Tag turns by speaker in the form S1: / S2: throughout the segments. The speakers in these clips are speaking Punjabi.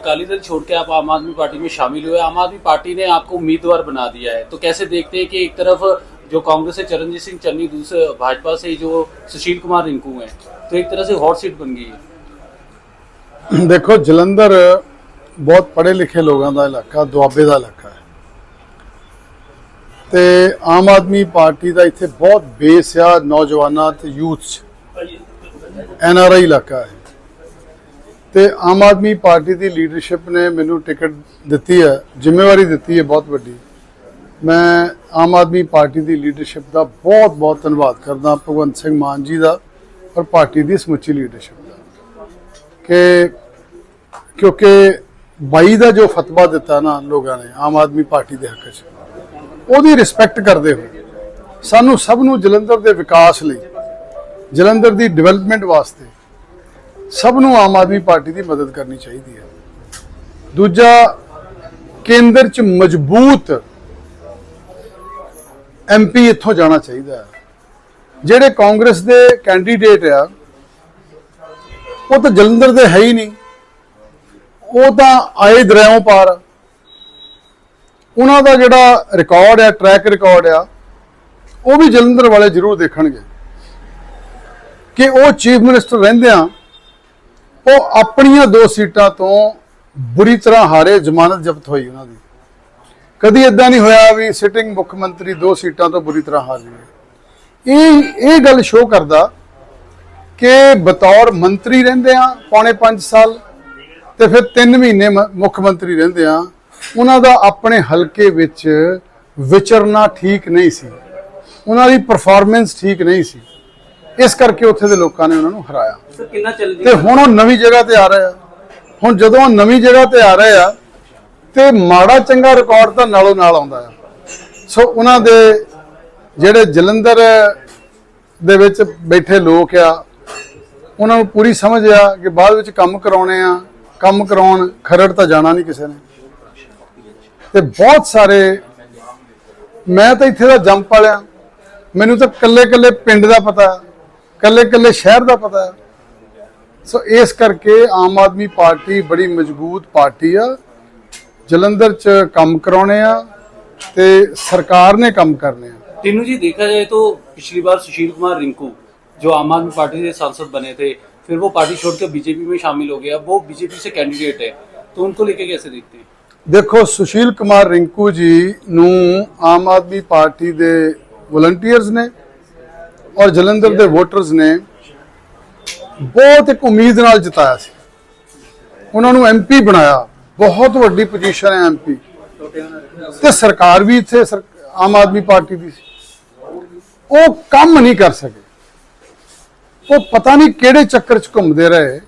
S1: अकाली दल छोड़ के आप आम आदमी पार्टी में शामिल हुए आम आदमी पार्टी ने आपको उम्मीदवार बना दिया है तो कैसे देखते हैं कि एक तरफ जो कांग्रेस से चरणजीत सिंह चन्नी दूसरे भाजपा से जो सुशील कुमार रिंकू हैं तो एक तरह से हॉट सीट बन गई है
S2: ਦੇਖੋ ਜਲੰਧਰ ਬਹੁਤ ਪੜ੍ਹੇ ਲਿਖੇ ਲੋਕਾਂ ਦਾ ਇਲਾਕਾ ਦੁਆਬੇ ਦਾ ਇਲਾਕਾ ਹੈ ਤੇ ਆਮ ਆਦਮੀ ਪਾਰਟੀ ਦਾ ਇੱਥੇ ਬਹੁਤ ਬੇਸ ਆ ਨੌਜਵਾਨਾਂ ਤੇ ਯੂਥ ਚ ਐਨ ਆਰ ਆਈ ਇਲਾਕਾ ਹੈ ਤੇ ਆਮ ਆਦਮੀ ਪਾਰਟੀ ਦੀ ਲੀਡਰਸ਼ਿਪ ਨੇ ਮੈਨੂੰ ਟਿਕਟ ਦਿੱਤੀ ਹੈ, ਜ਼ਿੰਮੇਵਾਰੀ ਦਿੱਤੀ ਹੈ ਬਹੁਤ ਵੱਡੀ। ਮੈਂ ਆਮ ਆਦਮੀ ਪਾਰਟੀ ਦੀ ਲੀਡਰਸ਼ਿਪ ਦਾ ਬਹੁਤ ਬਹੁਤ ਧੰਨਵਾਦ ਕਰਦਾ, ਭਗਵੰਤ ਸਿੰਘ ਮਾਨ ਜੀ ਦਾ ਔਰ ਪਾਰਟੀ ਦੀ ਸਮੁੱਚੀ ਲੀਡਰਸ਼ਿਪ ਦਾ। ਕਿ ਕਿਉਂਕਿ 22 ਦਾ ਜੋ ਫਤਵਾ ਦਿੱਤਾ ਨਾ ਲੋਕਾਂ ਨੇ, ਆਮ ਆਦਮੀ ਪਾਰਟੀ ਦੇ ਹੱਕ 'ਚ, ਉਹਦੀ ਰਿਸਪੈਕਟ ਕਰਦੇ ਹੋਏ ਸਾਨੂੰ ਸਭ ਨੂੰ ਜਲੰਧਰ ਦੇ ਵਿਕਾਸ ਲਈ, ਜਲੰਧਰ ਦੀ ਡਿਵੈਲਪਮੈਂਟ ਵਾਸਤੇ ਸਭ ਨੂੰ ਆਮ ਆਦਮੀ ਪਾਰਟੀ ਦੀ ਮਦਦ ਕਰਨੀ ਚਾਹੀਦੀ ਹੈ। ਦੂਜਾ, ਕੇਂਦਰ 'ਚ ਮਜ਼ਬੂਤ ਐਮਪੀ ਇੱਥੋਂ ਜਾਣਾ ਚਾਹੀਦਾ ਹੈ। ਜਿਹੜੇ ਕਾਂਗਰਸ ਦੇ ਕੈਂਡੀਡੇਟ ਆ, ਉਹ ਤਾਂ ਜਲੰਧਰ ਦੇ ਹੈ ਹੀ ਨਹੀਂ। ਉਹ ਤਾਂ ਆਏ ਦਰਿਆਓਂ ਪਾਰ ਉਹਨਾਂ ਦਾ ਜਿਹੜਾ ਰਿਕਾਰਡ ਆ ਟਰੈਕ ਰਿਕਾਰਡ ਆ, ਉਹ ਵੀ ਜਲੰਧਰ ਵਾਲੇ ਜ਼ਰੂਰ ਦੇਖਣਗੇ ਕਿ ਉਹ ਚੀਫ ਮਿਨਿਸਟਰ ਰਹਿੰਦਿਆਂ ਉਹ ਆਪਣੀਆਂ ਦੋ ਸੀਟਾਂ ਤੋਂ ਬੁਰੀ ਤਰ੍ਹਾਂ ਹਾਰੇ, ਜ਼ਮਾਨਤ ਜ਼ਬਤ ਹੋਈ ਉਹਨਾਂ ਦੀ। ਕਦੀ ਇਦਾਂ ਨਹੀਂ ਹੋਇਆ ਵੀ ਸਿਟਿੰਗ ਮੁੱਖ ਮੰਤਰੀ ਦੋ ਸੀਟਾਂ ਤੋਂ ਬੁਰੀ ਤਰ੍ਹਾਂ ਹਾਰ ਜਾਵੇ ਇਹ ਇਹ ਗੱਲ ਸ਼ੋਅ ਕਰਦਾ ਕਿ ਬਤੌਰ ਮੰਤਰੀ ਰਹਿੰਦੇ ਆ, ਪੌਣੇ 5 ਸਾਲ ਤੇ ਫਿਰ 3 ਮਹੀਨੇ ਮੁੱਖ ਮੰਤਰੀ ਰਹਿੰਦੇ ਆ। ਉਹਨਾਂ ਦਾ ਆਪਣੇ ਹਲਕੇ ਵਿੱਚ ਵਿਚਰਨਾ ਠੀਕ ਨਹੀਂ ਸੀ। ਉਹਨਾਂ ਦੀ ਪਰਫਾਰਮੈਂਸ ਠੀਕ ਨਹੀਂ ਸੀ। ਇਸ ਕਰਕੇ ਉੱਥੇ ਦੇ ਲੋਕਾਂ ਨੇ ਉਹਨਾਂ ਨੂੰ ਹਰਾਇਆ।
S1: ਸਰ
S2: ਤੇ ਹੁਣ ਉਹ ਨਵੀਂ ਜਗ੍ਹਾ ਤੇ ਆ ਰਹੇ ਆ। ਹੁਣ ਜਦੋਂ ਉਹ ਨਵੀਂ ਜਗ੍ਹਾ ਤੇ ਆ ਰਹੇ ਆ ਤੇ ਮਾੜਾ ਚੰਗਾ ਰਿਕਾਰਡ ਤਾਂ ਨਾਲੋਂ ਨਾਲ ਆਉਂਦਾ ਆ। ਸੋ ਉਹਨਾਂ ਦੇ ਜਿਹੜੇ ਜਲੰਧਰ ਦੇ ਵਿੱਚ ਬੈਠੇ ਲੋਕ ਆ ਉਹਨਾਂ ਨੂੰ ਪੂਰੀ ਸਮਝ ਆ ਕਿ ਬਾਅਦ ਵਿੱਚ ਕੰਮ ਕਰਾਉਣੇ ਆ। ਕੰਮ ਕਰਾਉਣ ਖਰੜ ਤਾਂ ਜਾਣਾ ਨਹੀਂ ਕਿਸੇ ਨੇ। ਤੇ ਬਹੁਤ ਸਾਰੇ ਮੈਂ ਤਾਂ ਇੱਥੇ ਦਾ ਜੰਪ ਪਾਲਿਆ ਮੈਨੂੰ ਤਾਂ ਕੱਲੇ ਕੱਲੇ ਪਿੰਡ ਦਾ ਪਤਾ। ਕੱਲੇ ਕੱਲੇ ਸ਼ਹਿਰ ਦਾ ਪਤਾ ਹੈ ਸੋ ਇਸ ਕਰਕੇ ਆਮ ਆਦਮੀ ਪਾਰਟੀ ਬੜੀ ਮਜ਼ਬੂਤ ਪਾਰਟੀ ਆ ਜਲੰਧਰ ਚ ਕੰਮ ਕਰਾਉਣੇ ਆ ਤੇ ਸਰਕਾਰ ਨੇ ਕੰਮ ਕਰਨੇ ਆ
S1: तीनों जी देखा जाए तो पिछली बार सुशील कुमार रिंकू जो आम आदमी पार्टी से सांसद बने थे फिर वो पार्टी छोड़कर बीजेपी में शामिल हो गया वो बीजेपी से कैंडिडेट है तो उनको लेके कैसे देखते हैं
S2: ਦੇਖੋ ਸੁਸ਼ੀਲ ਕੁਮਾਰ ਰਿੰਕੂ ਜੀ ਨੂੰ ਆਮ ਆਦਮੀ ਪਾਰਟੀ ਦੇ ਵਲੰਟੀਅਰਸ ਨੇ ਔਰ ਜਲੰਧਰ ਦੇ ਵੋਟਰਸ ਨੇ ਬਹੁਤ ਇੱਕ ਉਮੀਦ ਨਾਲ ਜਿਤਾਇਆ ਸੀ। ਉਹਨਾਂ ਨੂੰ ਐਮਪੀ ਬਣਾਇਆ। ਬਹੁਤ ਵੱਡੀ ਪੋਜੀਸ਼ਨ ਹੈ ਐਮਪੀ ਤੇ ਸਰਕਾਰ ਵੀ ਇੱਥੇ ਸਰ- ਆਮ ਆਦਮੀ ਪਾਰਟੀ ਦੀ ਸੀ। ਉਹ ਕੰਮ ਨਹੀਂ ਕਰ ਸਕੇ। ਉਹ ਪਤਾ ਨਹੀਂ ਕਿਹੜੇ ਚੱਕਰ 'ਚ ਘੁੰਮਦੇ ਰਹੇ।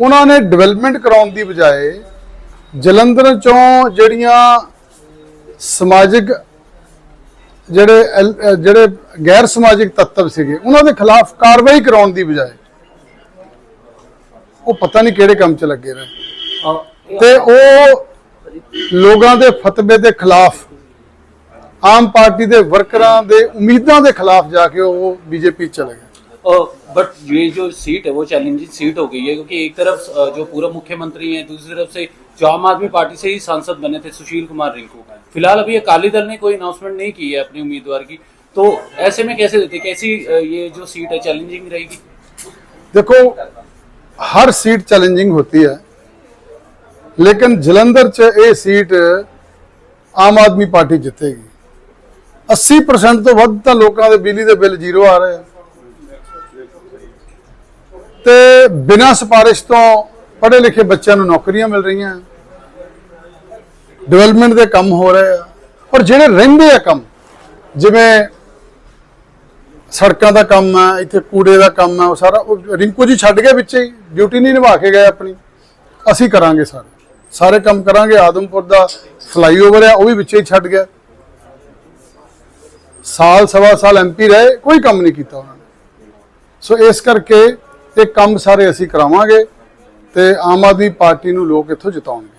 S2: ਉਹਨਾਂ ਨੇ ਡਿਵੈਲਪਮੈਂਟ ਕਰਾਉਣ ਦੀ ਬਜਾਏ ਜਲੰਧਰ ਚੋਂ ਜਿਹੜੀਆਂ ਸਮਾਜਿਕ ਜਿਹੜੇ ਐਲ- ਅਹ ਜਿਹੜੇ ਗੈਰ ਸਮਾਜਿਕ ਤੱਤਵ ਸੀਗੇ ਉਹਨਾਂ ਦੇ ਖਿਲਾਫ ਕਾਰਵਾਈ ਕਰਾਉਣ ਦੀ ਬਜਾਏ ਉਹ ਪਤਾ ਨਹੀਂ ਕਿਹੜੇ ਕੰਮ 'ਚ ਲੱਗੇ ਰਹੇ
S1: और
S2: ਤੇ ਉਹ ਲੋਕਾਂ ਦੇ ਫਤਵੇ ਦੇ ਖਿਲਾਫ ਆਮ ਪਾਰਟੀ ਦੇ ਵਰਕਰਾਂ ਦੇ ਉਮੀਦਾਂ ਦੇ ਖਿਲਾਫ ਜਾ ਕੇ ਉਹ ਬੀਜੇਪੀ ਚਲੇ ਗਏ
S1: बट ये जो सीट है वो चैलेंजिंग सीट हो गई है क्योंकि एक तरफ अ, जो पूर्व मुख्यमंत्री हैं दूसरी तरफ से जो आम आदमी पार्टी से ही सांसद बने थे सुशील कुमार रिंकू फिलहाल अभी अकाली दल ने कोई अनाउंसमेंट नहीं की है अपने उम्मीदवार की तो ऐसे में कैसे देते कैसी अ, ये जो सीट है चैलेंजिंग रहेगी
S2: देखो हर सीट चैलेंजिंग होती है लेकिन जलंधर च ये सीट आम आदमी पार्टी जितेगी 80% ਤੋਂ ਵੱਧ ਤਾਂ ਲੋਕਾਂ ਦੇ ਬਿਜਲੀ ਦੇ ਬਿੱਲ ਜ਼ੀਰੋ ਆ ਰਹੇ ਆ ਤੇ ਬਿਨਾਂ ਸਿਫਾਰਿਸ਼ ਤੋਂ ਪੜ੍ਹੇ ਲਿਖੇ ਬੱਚਿਆਂ ਨੂੰ ਨੌਕਰੀਆਂ ਮਿਲ ਰਹੀਆਂ ਡਿਵੈਲਪਮੈਂਟ ਦੇ ਕੰਮ ਹੋ ਰਹੇ ਆ। ਔਰ ਜਿਹੜੇ ਰਹਿੰਦੇ ਆ ਕੰਮ, ਜਿਵੇਂ ਸੜਕਾਂ ਦਾ ਕੰਮ ਹੈ ਇੱਥੇ ਕੂੜੇ ਦਾ ਕੰਮ ਹੈ ਉਹ ਸਾਰਾ ਉਹ ਰਿੰਕੂ ਜੀ ਛੱਡ ਗਏ ਵਿੱਚੇ ਹੀ ਡਿਊਟੀ ਨਹੀਂ ਨਿਭਾ ਕੇ ਗਏ ਆਪਣੀ। ਅਸੀਂ ਕਰਾਂਗੇ ਸਾਰੇ। ਸਾਰੇ ਕੰਮ ਕਰਾਂਗੇ, ਆਦਮਪੁਰ ਦਾ ਫਲਾਈਓਵਰ ਆ, ਉਹ ਵੀ ਵਿੱਚੇ ਹੀ ਛੱਡ ਗਿਆ। ਸਾਲ, ਸਵਾ ਸਾਲ ਐਮਪੀ ਰਹੇ, ਕੋਈ ਕੰਮ ਨਹੀਂ ਕੀਤਾ ਉਹਨਾਂ ਨੇ। ਸੋ ਇਸ ਕਰਕੇ ਇਹ ਕੰਮ ਸਾਰੇ ਅਸੀਂ ਕਰਾਵਾਂਗੇ ਤੇ ਆਮ ਆਦਮੀ ਪਾਰਟੀ ਨੂੰ ਲੋਕ ਇੱਥੋਂ ਜਿਤਾਉਣਗੇ।